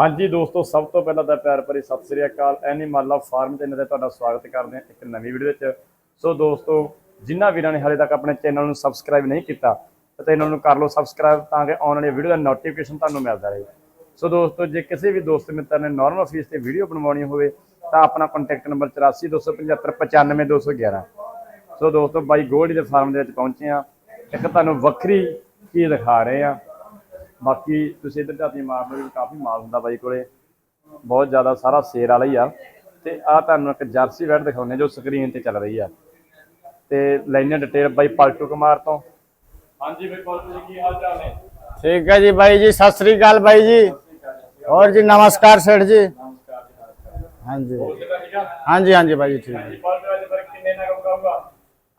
ਹਾਂਜੀ ਦੋਸਤੋ, ਸਭ ਤੋਂ ਪਹਿਲਾਂ ਤਾਂ ਪਿਆਰ ਭਰੀ ਸਤਿ ਸ੍ਰੀ ਅਕਾਲ। ਐਨੀਮਲ ਆਫ ਫਾਰਮ ਚੈਨਲ ਤੇ ਤੁਹਾਡਾ ਸਵਾਗਤ ਕਰਦੇ ਹਾਂ ਇੱਕ ਨਵੀਂ ਵੀਡੀਓ ਵਿੱਚ। ਸੋ ਦੋਸਤੋ, ਜਿਨ੍ਹਾਂ ਵੀਰਾਂ ਨੇ ਹਾਲੇ ਤੱਕ ਆਪਣੇ ਚੈਨਲ ਨੂੰ ਸਬਸਕ੍ਰਾਈਬ ਨਹੀਂ ਕੀਤਾ, ਤਾਂ ਚੈਨਲ ਨੂੰ ਕਰ ਲਓ ਸਬਸਕ੍ਰਾਈਬ ਤਾਂ ਕਿ ਆਉਣ ਵਾਲੀ ਵੀਡੀਓ ਦਾ ਨੋਟੀਫਿਕੇਸ਼ਨ ਤੁਹਾਨੂੰ ਮਿਲਦਾ ਰਹੇ। ਸੋ ਦੋਸਤੋ, ਜੇ ਕਿਸੇ ਵੀ ਦੋਸਤ ਮਿੱਤਰ ਨੇ ਨਾਰਮਲ ਫੀਸ ਤੇ ਵੀਡੀਓ ਬਣਵਾਉਣੀ ਹੋਵੇ, ਤਾਂ ਆਪਣਾ ਕੰਟੈਕਟ ਨੰਬਰ 8427595211 ਸੋ ਦੋਸਤੋ, ਬਾਈ ਗੋਲਡੀ ਦੇ ਫਾਰਮ ਦੇ ਵਿੱਚ ਪਹੁੰਚੇ ਆ ਇੱਕ ਤੁਹਾਨੂੰ ਵੱਖਰੀ ਚੀਜ਼ ਦਿਖਾ ਰਹੇ ਆ ਬਾਕੀ ਤੁਸੀਂ ਇੱਧਰ ਝਾਤੀ ਮਾਰ ਲਓ ਕਾਫੀ ਮਾਲ ਹੁੰਦਾ ਬਾਈ ਕੋਲੇ। ਬਹੁਤ ਜ਼ਿਆਦਾ ਸਾਰਾ ਸੇਰ ਵਾਲਾ ਹੀ ਆ। ਤੇ ਆ ਤੁਹਾਨੂੰ ਇੱਕ ਜਰਸੀ ਵੈਟ ਦਿਖਾਉਂਦੇ ਜੋ ਸਕਰੀਨ ਤੇ ਚੱਲ ਰਹੀ ਆ। ਤੇ ਲਾਈਨਾਂ ਡਿਟੇਲ ਬਾਈ ਪਲਟੂ ਕੁਮਾਰ ਤੋਂ। ਹਾਂਜੀ ਬਾਈ ਪਲਟੂ ਜੀ ਕੀ ਹਾਲ ਚਾਲ ਨੇ? ਠੀਕ ਹੈ ਜੀ ਬਾਈ ਜੀ ਸਤਿ ਸ੍ਰੀ ਅਕਾਲ ਬਾਈ ਜੀ। ਹੋਰ ਜੀ ਨਮਸਕਾਰ ਸੇਠ ਜੀ। ਹਾਂਜੀ। ਹਾਂਜੀ ਹਾਂਜੀ ਬਾਈ ਜੀ ਠੀਕ ਹੈ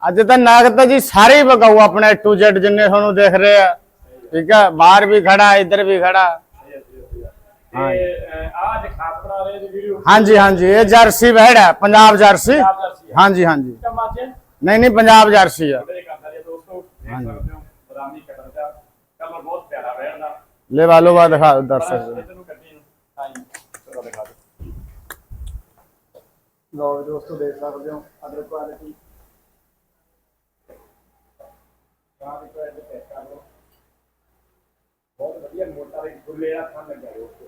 ਅੱਜ ਤਾਂ ਨਾਗਤ ਜੀ ਸਾਰੇ ਹੀ ਬਗਾਉ ਆਪਣੇ A to ਜਿੰਨੇ ਤੁਹਾਨੂੰ ਦੇਖ ਰਹੇ ਆ। ਠੀਕ ਹੈ ਬਾਹਰ ਵੀ ਖੜਾ ਇੱਧਰ ਵੀ ਖੜਾ। ਹਾਂ ਆਹ ਖਾਸ ਬਣਾ ਰਹੇ ਵੀਡੀਓ ਹਾਂਜੀ ਹਾਂਜੀ ਇਹ ਜਰਸੀ ਵਹਿੜ ਹੈ ਪੰਜਾਬ ਜਰਸੀ। ਹਾਂਜੀ ਹਾਂਜੀ। ਨਹੀਂ ਨਹੀਂ ਪੰਜਾਬ ਜਰਸੀ ਆ। ਲੈ ਵਾਲੋ ਵਾ ਦਿਖਾ ਦਰਸ਼ਕ ਲੋ ਦੋਸਤੋ ਦੇਖ ਸਕਦੇ ਹੋ ਅਦਰ ਕੁਆਲਿਟੀ ਭਾਈ ਗੁਰਮੇਰਾ ਖਾਨ ਲੱਗਿਆ ਰੋਡ ਤੇ।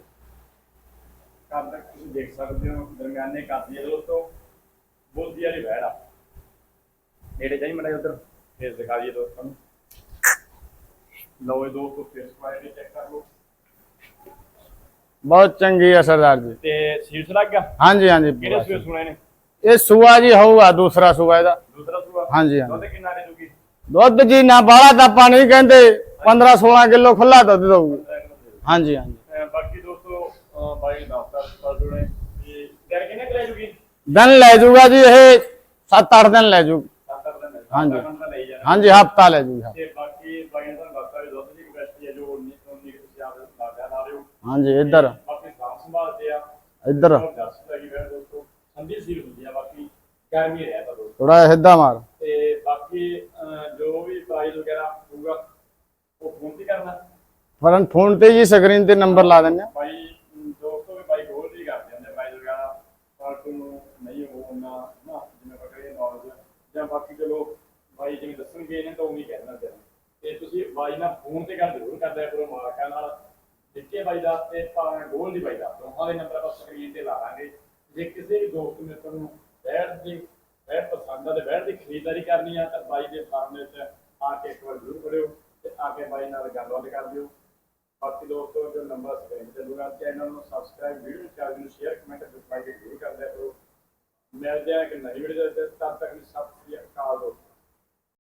ਕੰਮ ਤੱਕ ਤੁਸੀਂ ਦੇਖ ਸਕਦੇ ਹੋ ਦਰਮਿਆਨੇ ਕਾਫੀ ਹੈ ਦੋਸਤੋ ਬੋਲਦੀ ਵਾਲੀ ਵਹਿਰ ਆ। ਨੇੜੇ ਜਾਈ ਮੜਾ ਉਧਰ ਫੇਸ ਦਿਖਾ ਦਈਏ ਦੋਸਤਾਂ ਨੂੰ। ਲਓ ਇਹ ਦੋਸਤੋ ਫੇਸ ਪਾਇਰੇ ਚੈੱਕ ਕਰ ਲਓ। ਬਹੁਤ ਚੰਗੀ ਆ ਸਰਦਾਰ ਜੀ। ਤੇ ਸੀਟਸ ਲੱਗ ਗਿਆ? ਹਾਂਜੀ ਹਾਂਜੀ ਕਿਹੜੇ ਸੂਏ ਸੁਣੇ ਨੇ? ਇਹ ਸੂਆ ਜੀ ਹੋਊਗਾ ਦੂਸਰਾ ਸੂਆ ਇਹਦਾ। ਦੂਸਰਾ ਸੂਆ? ਹਾਂਜੀ ਹਾਂਜੀ। ਦੁੱਧ ਕਿੰਨਾ ਦੇ ਦੂਗੀ ਦੁੱਧ ਜੀ ਨਾ ਬਾਹਲਾ ਤਾਂ ਆਪਾਂ ਨਹੀਂ ਕਹਿੰਦੇ 15 16 ਕਿਲੋ ਖੁੱਲਾ ਦੁੱਧ ਦਊਗੀ। ਹਾਂਜੀ ਹਾਂਜੀ। ਅਹ ਬਾਕੀ ਦੋਸਤੋ ਅਹ ਬਾਈ ਦੱਸਦਾ ਪਰ ਜੁੜੇ। ਕਿ ਦਿਨ ਕਿੰਨੇ ਕੁ ਲੈ ਜੂਗੀ? ਦਿਨ ਲੈ ਜਾਊਗਾ ਜੀ ਇਹ 7-8 ਦਿਨ ਲੈ ਜਾਊ 7-8 ਦਿਨ ਹਾਂਜੀ। ਸੱਤ ਅੱਠ ਦਿਨ ਲਈ ਜਾਣਾ। ਹਾਂਜੀ ਹਫਤਾ ਲੈ ਜਾਊਗਾ ਤੇ ਬਾਕੀ ਬਾਈ ਨੇ ਤੁਹਾਨੂੰ ਦੱਸਦਾ ਵੀ ਦੁੱਧ ਦੀ ਕਪੈਸਿਟੀ ਹੈ ਜੋ 19 19 ਕਿ ਤੁਸੀਂ ਆਪ ਲਾਗਿਆ ਲਾ ਰਹੇ ਹੋ ਹਾਂਜੀ ਇੱਧਰ। ਬਾਕੀ ਸਾਫ਼ ਸੰਭਾਲਦੇ ਆ। ਇੱਧਰ। ਦੱਸ ਲੱਗੀ ਫਿਰ ਦੋਸਤੋ ਠੰਡੀ ਸੀਲ ਹੁੰਦੀ ਆ ਬਾਕੀ ਗਰਮੀ ਰਹਿ ਤਾਂ ਦੋਸਤੋ ਥੋੜਾ ਹਿੱਦਾ ਮਾਰ ਤੇ ਬਾਕੀ ਅਹ ਜੋ ਵੀ ਪ੍ਰਾਈਸ ਵਗੈਰਾ ਹੋਊਗਾ ਉਹ ਫੋਨ ਤੇ ਕਰਨਾ ਫਰਨ ਫੋਨ ਤੇ ਜੀ ਸਕਰੀਨ ਤੇ ਨੰਬਰ ਲਾ ਦਿੰਦੇ ਆ। ਬਾਈ ਦੋਸਤੋ ਵੀ ਬਾਈ ਗੋਲ ਹੀ ਕਰਦੇ ਹੁੰਦੇ ਬਾਈ ਵਗੈਰਾ ਫਾਲਤੂ ਨੂੰ ਨਹੀਂ ਉਹ ਨਾ ਨਾ, ਜਿਵੇਂ ਪਕੜੇ ਨੌਲੇਜ ਜਾਂ ਬਾਕੀ ਚਲੋ, ਬਾਈ ਜਿਵੇਂ ਦੱਸਣਗੇ, ਇਹਨੇ ਤਾਂ ਉਵੇਂ ਹੀ ਕਹਿਣਾ ਤੇ ਤੇ ਤੁਸੀਂ ਬਾਈ ਨਾਲ ਫੋਨ ਤੇ ਗੱਲ ਜ਼ਰੂਰ ਕਰਦੇ ਕਰੋ, ਮਾਲਕਾਂ ਨਾਲ। ਦਿੱਤੇ ਬਾਈ ਦਾ, ਤੇ ਭਾਵੇਂ ਗੋਲ ਦੀ ਬਾਈ ਦਾ ਦੋਹਾਂ ਦੇ ਨੰਬਰ ਆਪਾਂ ਸਕਰੀਨ ਤੇ ਲਾ ਦਾਂਗੇ ਜੇ ਕਿਸੇ ਵੀ ਦੋਸਤ ਮਿੱਤਰ ਨੂੰ ਬੈਠ ਦੀ, ਬੈਠ ਪਸੰਦ ਆ ਤੇ ਬੈਠ ਦੀ ਖਰੀਦਦਾਰੀ ਕਰਨੀ ਆ, ਤਾਂ ਬਾਈ ਦੇ ਫਾਰਮ ਵਿੱਚ ਆ ਕੇ ਇੱਕ ਵਾਰ ਜ਼ਰੂਰ ਪੜਿਓ ਤੇ ਆ ਕੇ ਬਾਈ ਨਾਲ ਗੱਲਬਾਤ ਕਰ ਦਿਓ ਬਾਕੀ ਦੋਸਤੋ, ਜੋ ਨੰਬਰ ਸਕਰੀਨ ਤੇ ਦੂਗਾ ਚੈਨਲ ਨੂੰ ਸਬਸਕ੍ਰਾਈਬ ਵੀਡੀਓ ਚਾਰ ਨੂੰ ਸ਼ੇਅਰ ਕਮੈਂਟ ਤੇ ਜ਼ਰੂਰ ਕਰਦੇ ਦਿਆ ਕਰੋ। ਮਿਲਦੇ ਆ ਕਿ ਨਵੀਂ ਵੀਡੀਓ ਦੇ ਸਭ